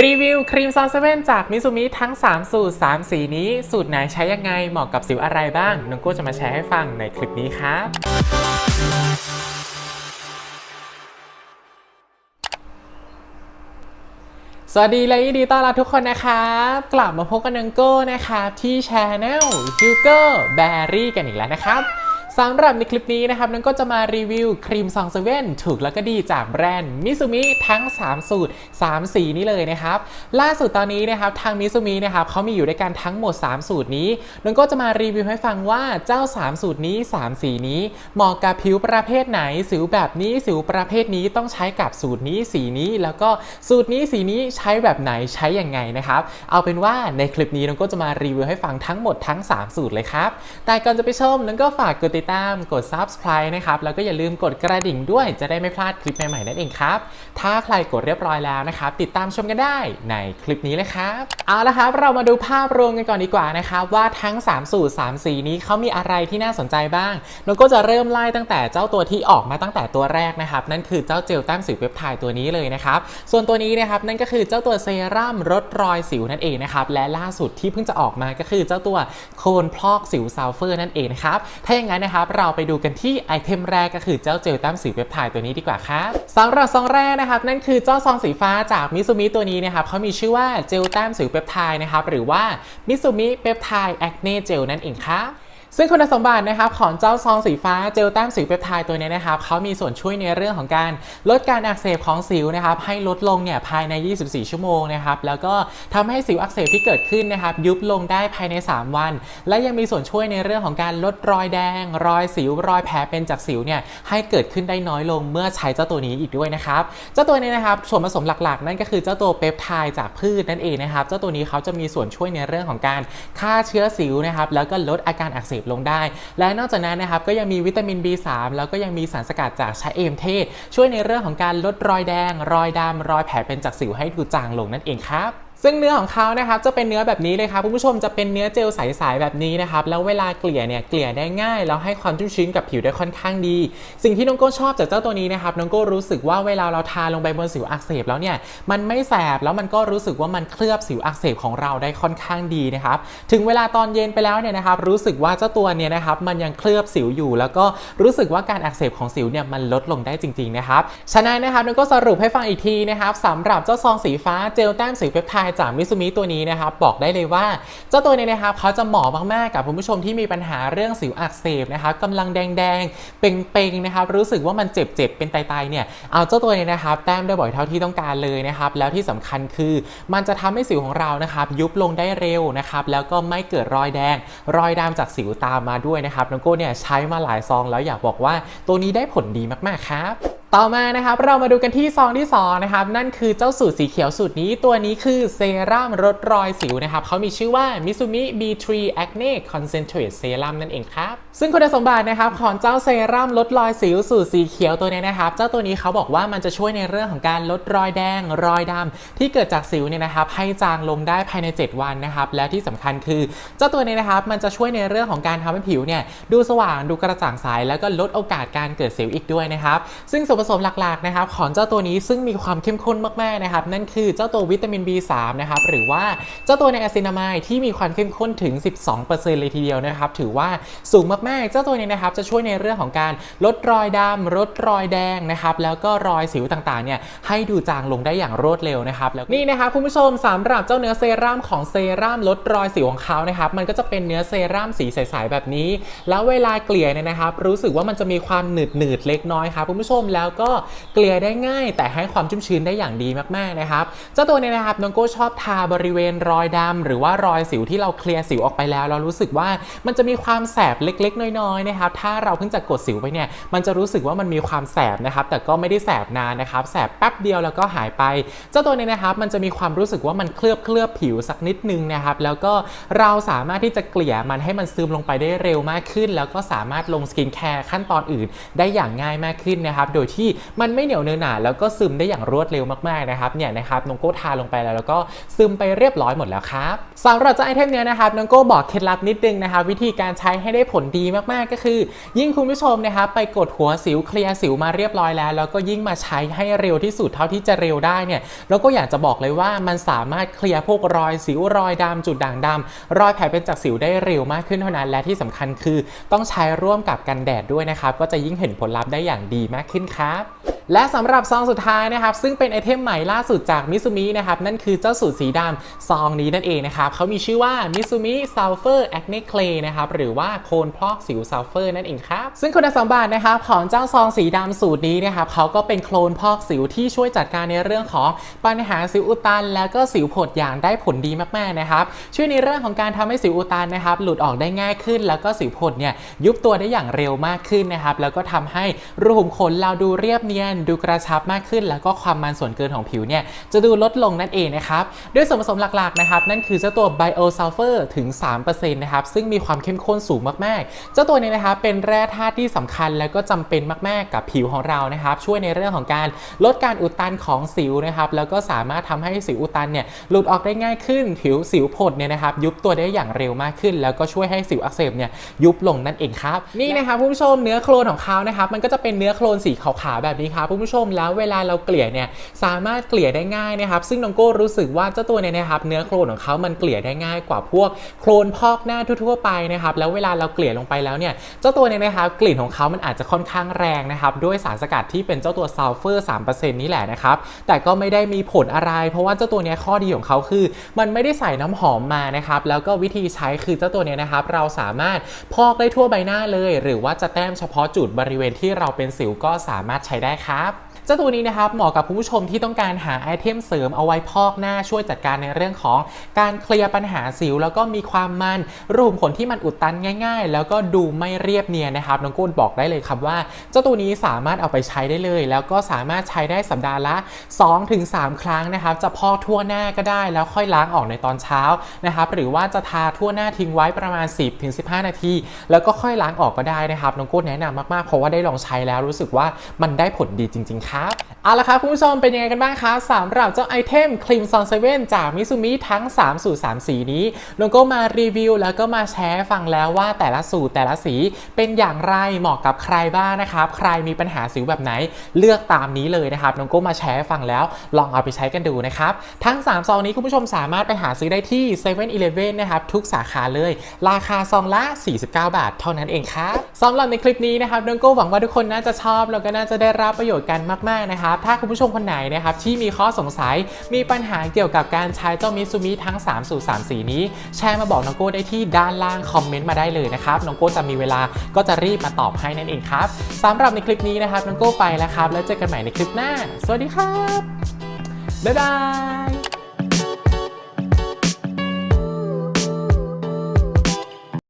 รีวิวครีมซอนเซเว่นจากมิซูมิทั้ง 3 สูตร 3 สีนี้ สูตรไหนใช้ยังไงเหมาะกับสิวอะไรบ้างน้องโก้จะมาแชร์ให้ฟังในคลิปนี้ครับสวัสดีและยินดีต้อนรับทุกคนนะครับ กลับมาพบกันนังโก้นะครับ ที่ช anel Hugo Berry กันอีกแล้วนะครับ สำหรับในคลิปนี้นะครับนังก็จะมารีวิวครีมซองเซเว่นถูกแล้วก็ดีจากแบรนด์มิซูมิทั้ง 3 สูตร 3 สีนี้เลยนะครับ ล่าสุดตอนนี้นะครับทางมิซูมินะครับเขามีอยู่ด้วยกันทั้งหมด 3 สูตรนี้นังก็จะมารีวิวให้ฟังว่าเจ้า 3 สูตรนี้ 3 สีนี้ เหมาะกับผิวประเภทไหน สิวแบบนี้สิวประเภทนี้ต้องใช้กับสูตรนี้สีนี้ แล้วก็สูตรนี้สีนี้ใช้แบบไหนใช้อย่างไงนะครับเอาเป็นว่าในคลิปนี้น้องก็จะมารีวิวให้ฟังทั้งหมดทั้ง 3 สูตรเลยครับแต่ก่อนจะไปชมน้องก็ฝากกดติดตาม กด subscribe นะครับ แล้วก็อย่าลืมกดกระดิ่งด้วย จะได้ไม่พลาดคลิปใหม่ๆนั่นเองครับ ถ้าใครกดเรียบร้อยแล้วนะครับ ติดตามชมกันได้ในคลิปนี้เลยครับ เอาละครับ เรามาดูภาพรวมกันก่อนดีกว่านะครับว่าทั้ง 3 สูตร 3 สีนี้เขามีอะไรที่น่าสนใจบ้างน้องก็จะเริ่มไล่ตั้งแต่เจ้าตัวที่ออกมาตั้งแต่ตัวแรกนะครับนั่นคือเจ้าเจลแต้มสิวเปปไทด์ตัวนี้เลยนะครับส่วนตัวนี้นะครับนั่นก็คือเจ้าตัวเซรั่มลดรอยสิวนั่นเองนะครับและล่าสุดที่เพิ่งจะออกมาก็คือเจ้าตัวโคนพลอกสิวซัลเฟอร์นั่นเองนะครับถ้าอย่างนั้นนะครับเราไปดูกันที่ไอเทมแรกก็คือเจ้าเจลแต้มสิวเปปไทด์ตัวนี้ดีกว่าครับสำหรับซองแรกนะครับ นั่นคือเจ้าซองสีฟ้าจากมิซูมิตัวนี้นะครับเขามีชื่อว่าเจลแต้มสิวเปปไทด์นะครับหรือว่ามิซูมิเปปไทด์แอคเน่เจลนั่นเองครับ ซึ่งคุณสมบัตินะครับของเจ้าซองสีฟ้าเจลแต้มสิวเปปไทด์ตัวนี้นะครับเขามีส่วนช่วยในเรื่องของการลดการอักเสบของสิวนะครับให้ลดลงเนี่ยภายใน 24 ชั่วโมงนะครับแล้วก็ทำให้สิวอักเสบที่เกิดขึ้นนะครับยุบลงได้ภายใน 3 วัน และยังมีส่วนช่วยในเรื่องของการลดรอยแดง รอยสิวรอยแผลเป็นจากสิวเนี่ยให้เกิดขึ้นได้น้อยลงเมื่อใช้เจ้าตัวนี้อีกด้วยนะครับเจ้าตัวนี้นะครับส่วนผสมหลักๆ นั่นก็คือเจ้าตัวเปปไทด์จากพืชนั่นเองนะครับเจ้าตัวนี้เขาจะมีส่วนช่วยในเรื่องของการฆ่าเชื้อสิวนะครับแล้วก็ลดอาการอักเสบลงได้ และนอกจากนั้นนะครับก็ยังมีวิตามิน B3 แล้วก็ยังมีสารสกัดจากชาเอมเทศ ช่วยในเรื่องของการลดรอยแดง รอยดำรอยแผลเป็นจากสิวให้ดูจางลงนั่นเองครับ ซึ่งเนื้อของเขานะครับจะเป็นเนื้อแบบนี้เลยครับคุณผู้ชมจะเป็นเนื้อเจลใสๆแบบนี้นะครับแล้วเวลาเกลี่ยเนี่ยเกลี่ยได้ง่ายแล้วให้ความชุ่มชื้นกับผิวได้ค่อนข้างดี สิ่งที่น้องโก้ชอบจากเจ้าตัวนี้นะครับน้องโก้รู้สึกว่าเวลาเราทาลงไปบนสิวอักเสบแล้วเนี่ยมันไม่แสบแล้วมันก็รู้สึกว่ามันเคลือบสิวอักเสบของเราได้ค่อนข้างดีนะครับถึงเวลาตอนเย็นไปแล้วเนี่ยนะครับรู้สึกว่าเจ้าตัวเนี่ยนะครับมันยังเคลือบสิวอยู่ แล้วก็รู้สึกว่าการอักเสบของสิวเนี่ยมันลดลงได้จริงๆนะครับฉะนั้นนะครับน้องโก้สรุปให้ฟังอีกทีนะครับสำหรับเจ้าซองสีฟ้าเจลแต้มสิวเปปไทดจากมิซูมิตัวนี้นะครับบอกได้เลยว่า เจ้าตัวนี้นะครับเขาจะเหมาะมากๆกับคุณผู้ชมที่มีปัญหาเรื่องสิวอักเสบนะครับกำลังแดงๆเป่งๆนะครับรู้สึกว่ามันเจ็บๆเป็นไตๆเนี่ยเอาเจ้าตัวนี้นะครับแต้มได้บ่อยเท่าที่ต้องการเลยนะครับแล้วที่สำคัญคือมันจะทำให้สิวของเรานะครับยุบลงได้เร็วนะครับแล้วก็ไม่เกิดรอยแดง รอยดำจากสิวตามมาด้วยนะครับน้องโก้เนี่ยใช้มาหลายซองแล้วอยากบอกว่าตัวนี้ได้ผลดีมากๆครับ ต่อมานะครับเรามาดูกันที่ซองที่2นะครับนั่นคือเจ้าสูตรสีเขียวสูตรนี้ตัวนี้คือเซรั่มลดรอยสิวนะครับเขามีชื่อว่า Misumi B3 Acne Concentrate Serum นั่นเองครับ ซึ่งคุณสมบัตินะครับของเจ้าเซรั่มลดรอยสิวสูตรสีเขียวตัวนี้นะครับ เจ้าตัวนี้เขาบอกว่ามันจะช่วยในเรื่องของการลดรอยแดงรอยดำที่เกิดจากสิวเนี่ยนะครับ ให้จางลงได้ภายใน 7 วันนะครับ แล้วที่สำคัญคือ เจ้าตัวนี้นะครับ มันจะช่วยในเรื่องของการทำให้ผิวเนี่ยดูสว่างดูกระจ่างใสแล้วก็ลดโอกาสการเกิดสิวอีกด้วยนะครับ ซึ่งส่วนผสมหลักๆนะครับของเจ้าตัวนี้ซึ่งมีความเข้มข้นมากๆนะครับนั่นคือเจ้าตัววิตามิน B3 นะครับหรือว่าเจ้าตัวในอะซินามายที่มีความเข้มข้นถึง 12%เลยทีเดียวนะครับถือว่าสูงมากๆ เจ้าตัวนี้นะครับจะช่วยในเรื่องของการลดรอยดำลดรอยแดงนะครับแล้วก็รอยสิวต่างๆเนี่ยให้ดูจางลงได้อย่างรวดเร็วนะครับแล้วนี่นะครับคุณผู้ชมสำหรับเจ้าเนื้อเซรั่มของเซรั่มลดรอยสิวของเขานะครับมันก็จะเป็นเนื้อเซรั่มสีใสๆแบบนี้ แล้วเวลาเกลี่ยเนี่ยนะครับ รู้สึกว่ามันจะมีความหนืดหนืดๆเล็กน้อยครับคุณผู้ชมแล้วก็เกลี่ยได้ง่าย แต่ให้ความชุ่มชื้นได้อย่างดีมากๆนะครับเจ้าตัวนี้นะครับน้องโก้ชอบทาบริเวณรอยดำหรือว่ารอยสิวที่เราเคลียร์สิวออกไปแล้ว เรารู้สึกว่ามันจะมีความแสบเล็กๆ น้อยๆนะครับถ้าเราเพิ่งจะกดสิวไปเนี่ยมันจะรู้สึกว่ามันมีความแสบนะครับแต่ก็ไม่ได้แสบนานนะครับแสบแป๊บเดียวแล้วก็หายไป เจ้าตัวนี้นะครับมันจะมีความรู้สึกว่ามันเคลือบเคลือบผิวสักนิดนึงนะครับแล้วก็เราสามารถที่จะเกลี่ยมันให้มันซึมลงไปได้เร็วมากขึ้น แล้วก็สามารถลงสกินแคร์ขั้นตอนอื่นได้อย่างง่ายมากขึ้นนะครับโดยที่ที่มันไม่เหนียวเนื้อหนาแล้วก็ซึมได้อย่างรวดเร็วมากๆนะครับเนี่ยนะครับน้องโก้ทาลงไปแล้วแล้วก็ซึมไปเรียบร้อยหมดแล้วครับสำหรับเจ้าไอเทมเนี้ยนะครับน้องโก้บอกเคล็ดลับนิดนึงนะครับวิธีการใช้ให้ได้ผลดีมากๆก็คือ ยิ่งคุณผู้ชมนะครับไปกดหัวสิวเคลียร์สิวมาเรียบร้อยแล้ว แล้วก็ยิ่งมาใช้ให้เร็วที่สุดเท่าที่จะเร็วได้เนี่ยแล้วก็อยากจะบอกเลยว่ามันสามารถเคลียร์พวกรอยสิวรอยดำจุดด่างดำรอยแผลเป็นจากสิวได้เร็วมากขึ้นเท่านั้นและที่สำคัญคือ ต้องใช้ร่วมกับกันแดดด้วยนะครับก็จะยิ่งเห็นผลลัพธ์ได้อย่างดีมากขึ้นครับและสำหรับซองสุดท้ายนะครับซึ่งเป็นไอเทมใหม่ล่าสุดจากมิซูมินะครับนั่นคือเจ้าสูตรสีดำซองนี้นั่นเองนะครับเขามีชื่อว่ามิซูมิซัลเฟอร์แอคเนคเลนะครับหรือว่าโคนพอกสิวซัลเฟอร์นั่นเองครับซึ่งคุณสมบัตินะครับของเจ้าซองสีดำสูตรนี้นะครับเขาก็เป็นโคลนพอกสิวที่ช่วยจัดการในเรื่องของปัญหาสิวอุดตัน แล้วก็สิวผดอย่างได้ผลดีมากๆนะครับช่วยในเรื่องของการทำให้สิวอุดตันนะครับหลุดออกได้ง่ายขึ้น แล้วก็สิวผดเนี่ยยุบตัวได้อย่างเร็วมากขึ้นนะครับแล้วก็ทำให้รูขุมขนเราดูเรียบเนียนดูกระชับมากขึ้น แล้วก็ความมันส่วนเกินของผิวเนี่ยจะดูลดลงนั่นเองนะครับด้วยส่วนผสมหลักๆนะครับนั่นคือเจ้าตัว Bio Sulfur ถึง 3%นะครับซึ่งมีความเข้มข้นสูงมากๆ เจ้าตัวนี้นะครับเป็นแร่ธาตุที่สำคัญแล้วก็จำเป็นมากๆ กับผิวของเรานะครับช่วยในเรื่องของการลดการอุดตันของสิวนะครับแล้วก็สามารถทำให้สิวอุดตันเนี่ยหลุดออกได้ง่ายขึ้น ผิวสิวผดเนี่ยนะครับยุบตัวได้อย่างเร็วมากขึ้น แล้วก็ช่วยให้สิวอักเสบเนี่ยยุบลงนั่นเองครับนี่นะครับผู้ชมเนื้อโคลนของเขานะครับมันก็จะเป็นเนื้อโคลนสีขาวๆแบบนี้ครับคุณผู้ชมแล้วเวลาเราเกลี่ยเนี่ยสามารถเกลี่ยได้ง่ายนะครับ ซึ่งน้องโก้รู้สึกว่าเจ้าตัวเนี่ยนะครับเนื้อโคลนของเขามันเกลี่ยได้ง่ายกว่าพวกโคลนพอกหน้าทั่วๆไปนะครับแล้วเวลาเราเกลี่ยลงไปแล้วเนี่ยเจ้าตัวเนี่ยนะครับกลิ่นของเขามันอาจจะค่อนข้างแรงนะครับด้วยสารสกัดที่เป็นเจ้าตัวซัลเฟอร์3%นี่แหละนะครับแต่ก็ไม่ได้มีผลอะไร เพราะว่าเจ้าตัวเนี้ยข้อดีของเขาคือ มันไม่ได้ใส่น้ำหอมมานะครับแล้วก็วิธีใช้คือเจ้าตัวเนี้ยนะครับเราสามารถพอกได้ทั่วใบหน้าเลย หรือว่าจะแต้มเฉพาะจุดบริเวณที่เราเป็นสิวก็สามารถใช้ได้คครับ จ้าตัวนี้นะครับเหมาะกับผู้ชมที่ต้องการหาไอเทมเสริมเอาไว้พอกหน้าช่วยจัดการในเรื่องของการเคลียร์ปัญหาสิว แล้วก็มีความมันรูขุมขนที่มันอุดตันง่าย ๆ แล้วก็ดูไม่เรียบเนียนนะครับน้องกุ้นบอกได้เลยครับว่า เจ้าตัวนี้สามารถเอาไปใช้ได้เลย แล้วก็สามารถใช้ได้สัปดาห์ละ 2-3 ครั้งนะครับจะพอกทั่วหน้าก็ได้แล้วค่อยล้างออกในตอนเช้านะครับหรือว่าจะทาทั่วหน้าทิ้งไว้ประมาณ 10-15 นาที แล้วก็ค่อยล้างออกก็ได้นะครับน้องกุ้นแนะนำมากๆเพราะว่าได้ลองใช้แล้วรู้สึกว่ามันได้ผลดีจริง ๆครับเอาละครับคุณผู้ชมเป็นยังไงกันบ้างคะสำหรับเจ้าไอเทมครีมซอนเซเว่นจากมิซูมิทั้ง 3 สูตร 3 สีนี้นงก็มารีวิวแล้วก็มาแชร์ฟังแล้วว่าแต่ละสูตรแต่ละสีเป็นอย่างไรเหมาะกับใครบ้างนะครับ ใครมีปัญหาสิวแบบไหนเลือกตามนี้เลยนะครับน้องก็มาแชร์ฟังแล้วลองเอาไปใช้กันดูนะครับทั้ง 3 ซองนี้คุณผู้ชมสามารถไปหาซื้อได้ที่7 e เ e ่ e อนะครับทุกสาขาเลย ราคาซองละ 49 บาท เท่านั้นเองครับสำหรับในคลิปนี้นะครับน้องก็หวังว่าทุกคนน่าจะชอบแล้วก็น่าจะได้รับประโยชน์กันมากๆนะครับถ้าคุณผู้ชมคนไหนนะครับที่มีข้อสงสัยมีปัญหาเกี่ยวกับการใช้เจ้ามิซูมิทั้ง 3 สูตร 3 สีนี้ แชร์มาบอกน้องโก้ได้ที่ด้านล่างคอมเมนต์มาได้เลยนะครับน้องโก้จะมีเวลาก็จะรีบมาตอบให้นั่นเองครับสำหรับในคลิปนี้นะครับน้องโก้ไปแล้วครับ แล้วเจอกันใหม่ในคลิปหน้า สวัสดีครับบ๊ายบาย